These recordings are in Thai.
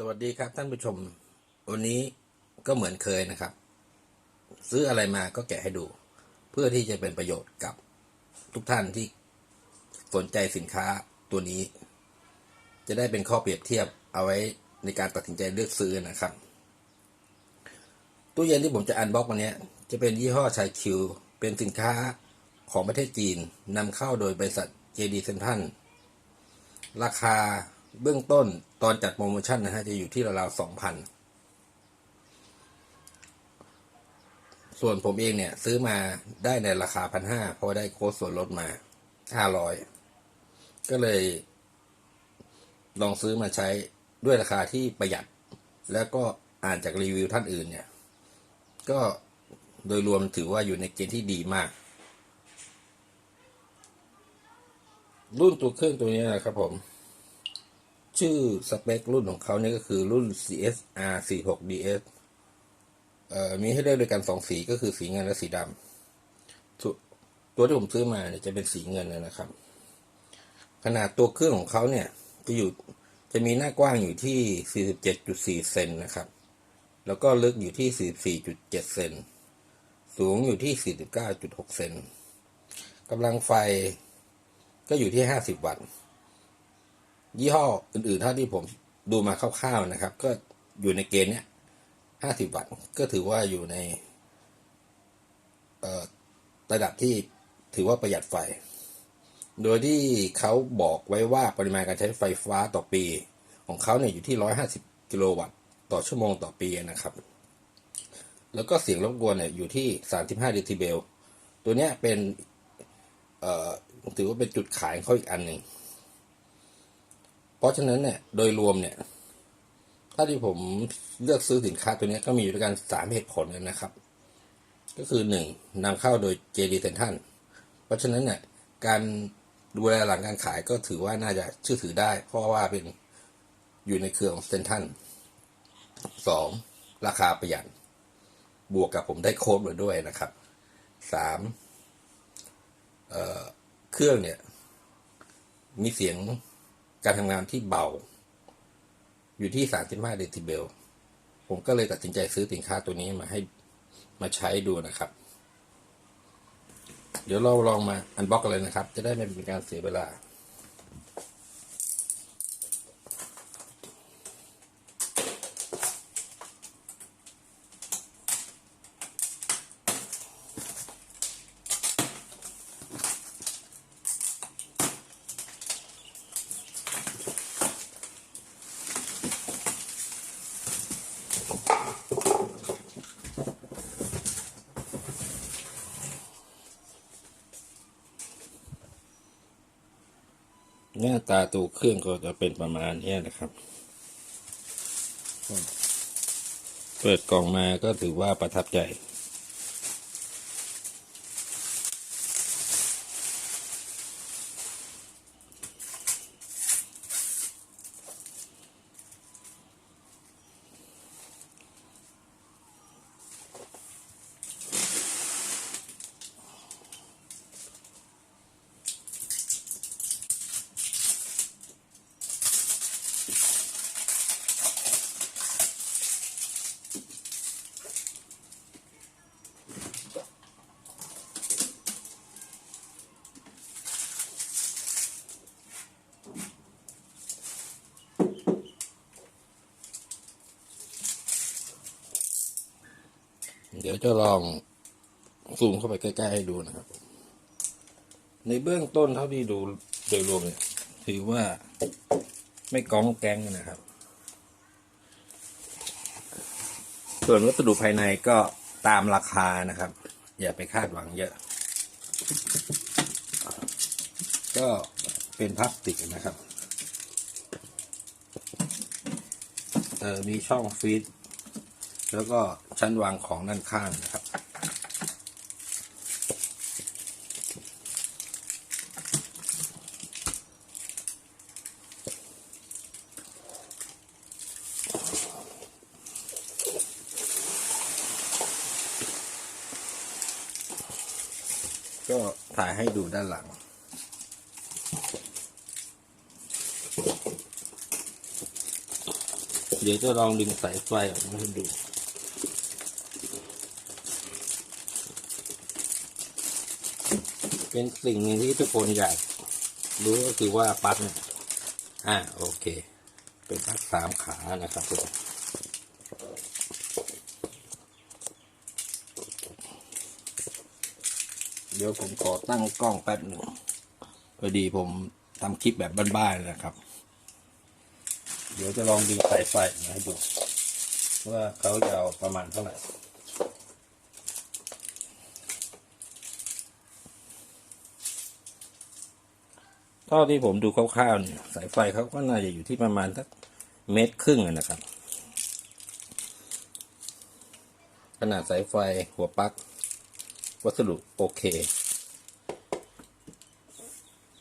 สวัสดีครับท่านผู้ชม วันนี้ก็เหมือนเคยนะครับ ซื้ออะไรมาก็แกะให้ดู เพื่อที่จะเป็นประโยชน์กับทุกท่านที่สนใจสินค้าตัวนี้ จะได้เป็นข้อเปรียบเทียบเอาไว้ในการตัดสินใจเลือกซื้อนะครับ ตู้เย็นที่ผมจะอันบ็อกวันนี้จะเป็นยี่ห้อชายคิว เป็นสินค้าของประเทศจีนนำเข้าโดยบริษัท JD Central ราคา เบื้องต้นตอนจัดโปรโมชั่นนะฮะจะอยู่ที่ราวๆสองพันส่วนผมเองเนี่ย ซื้อมาได้ในราคาพันห้าเพราะได้โค้ดส่วนลดมาห้าร้อยก็เลย ลองซื้อมาใช้ด้วยราคาที่ประหยัด แล้วก็อ่านจากรีวิวท่านอื่นเนี่ย ก็โดยรวมถือว่าอยู่ในเกณฑ์ที่ดีมาก รุ่นตัวเครื่องตัวนี้นะครับผม ชื่อสเปครุ่นของเขาเนี่ยก็คือรุ่น CSR 46 DS เอ่อมีให้เลือกด้วยกันสองสีก็คือสีเงินและสีดำตัวที่ผมซื้อมาเนี่ยจะเป็นสีเงินนะครับ ขนาดตัวเครื่องของเขาเนี่ยจะอยู่จะมีหน้ากว้างอยู่ที่ 47.4 เซนนะครับ แล้วก็ลึกอยู่ที่ 44.7 เซน สูงอยู่ที่ 49.6 เซนกำลังไฟก็อยู่ที่ 50 วัตต์ ยี่ห้ออื่นๆเท่าที่ผมดูมาคร่าวๆนะครับ ก็อยู่ในเกณฑ์เนี้ย50วัตต์ก็ถือว่าอยู่ในเอ่อระดับที่ถือว่าประหยัดไฟ โดยที่เขาบอกไว้ว่าปริมาณการใช้ไฟฟ้าต่อปี ของเขาเนี่ยอยู่ที่ 150 กิโลวัตต์ต่อชั่วโมงต่อปีนะครับ แล้วก็เสียงรบกวนเนี่ยอยู่ที่ 35 เดซิเบล ตัวเนี้ยเป็นเอ่อถือว่าเป็นจุดขายของเขาอีกอันหนึ่ง เพราะฉะนั้นเนี่ยโดยรวมเนี่ย ถ้าที่ผมเลือกซื้อสินค้าตัวนี้ก็มีอยู่ด้วยกันสามเหตุผลนะครับ ก็คือหนึ่งนำเข้าโดย JD Central เพราะฉะนั้นเนี่ยการดูแลหลังการขายก็ถือว่าน่าจะเชื่อถือได้ เพราะว่าเป็นอยู่ในเครือของเซนทันสองราคาประหยัดบวกกับผมได้โค้ดมาด้วยนะครับสามเเครื่องเนี่ย มีเสียง การทำงานที่เบา อยู่ที่ 35 เดซิเบล ผมก็เลยตัดสินใจซื้อสินค้าตัวนี้มาให้มาใช้ดูนะครับ เดี๋ยวเราลองมาอันบ็อกกันเลยนะครับ จะได้ไม่เป็นการเสียเวลา หน้าตาตัวเครื่องก็จะเป็นประมาณนี้นะครับ เปิดกล่องมาก็ถือว่าประทับใจ ดี๋ยวจะลองซูมเข้าไปใกล้ๆให้ดูนะครับ ในเบื้องต้นเท่าที่ดูโดยรวมเนี่ยถือว่าไม่ก้องแกงนะครับ ส่วนวัสดุภายในก็ตามราคานะครับ อย่าไปคาดหวังเยอะ ก็เป็นพลาสติกนะครับ เออมีช่องฟีด แล้วก็ชั้นวางของด้านข้างนะครับ ก็ถ่ายให้ดูด้านหลังเเดี๋ยวจะลองดึงสายไฟออกมาให้ดู เป็นสิ่งหนึ่งที่ทุกคนอยากรู้ก็คือว่าปลั๊กเนี่ยอ่าโอเค เป็นปลั๊กสามขานะครับผมเดี๋ยวผมขอตั้งกล้องแป๊บหนึ่งพอดีผมทำคลิปแบบบ้านๆนะครับ เดี๋ยวจะลองดึงสายไฟมาให้ดู ว่าเขาจะเอาประมาณเท่าไหร่ เท่าที่ผมดูคร่าวๆเนี่ยสายไฟเขาก็น่าจะอยู่ที่ประมาณสักเมตรครึ่งนะครับ ขนาดสายไฟหัวปลั๊กวัสดุโอเค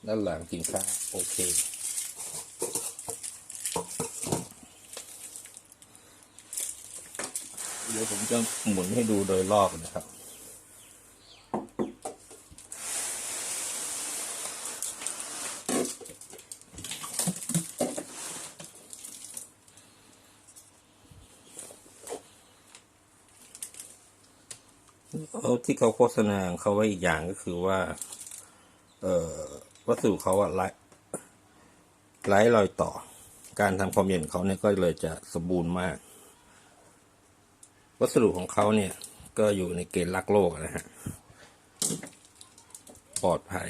ด้านหลังสินค้าโอเค เดี๋ยวผมจะหมุนให้ดูโดยรอบนะครับ ที่เขาโฆษณาเขาไว้อีกอย่างก็คือว่า เอ่อวัสดุเขาอะไร้ไร้รอยต่อ การทำความเย็นเขาเนี่ยก็เลยจะสมบูรณ์มาก วัสดุของเขาเนี่ย ก็อยู่ในเกณฑ์รักโลกนะฮะปลอดภัย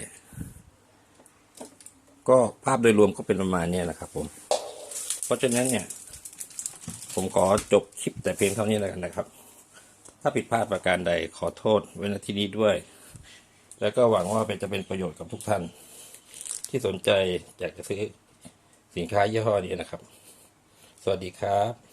ก็ภาพโดยรวมก็เป็นประมาณนี้นะครับ ผม เพราะฉะนั้นเนี่ย ผมขอจบคลิปแต่เพียงเท่านี้แล้วกันนะครับ ถ้าผิดพลาดประการใดขอโทษเว้ณที่นี้ด้วย แล้วก็หวังว่าเป็นจะเป็นประโยชน์กับทุกท่าน ที่สนใจอยากจะซื้อสินค้ายี่ห้อนี้นะครับ สวัสดีครับ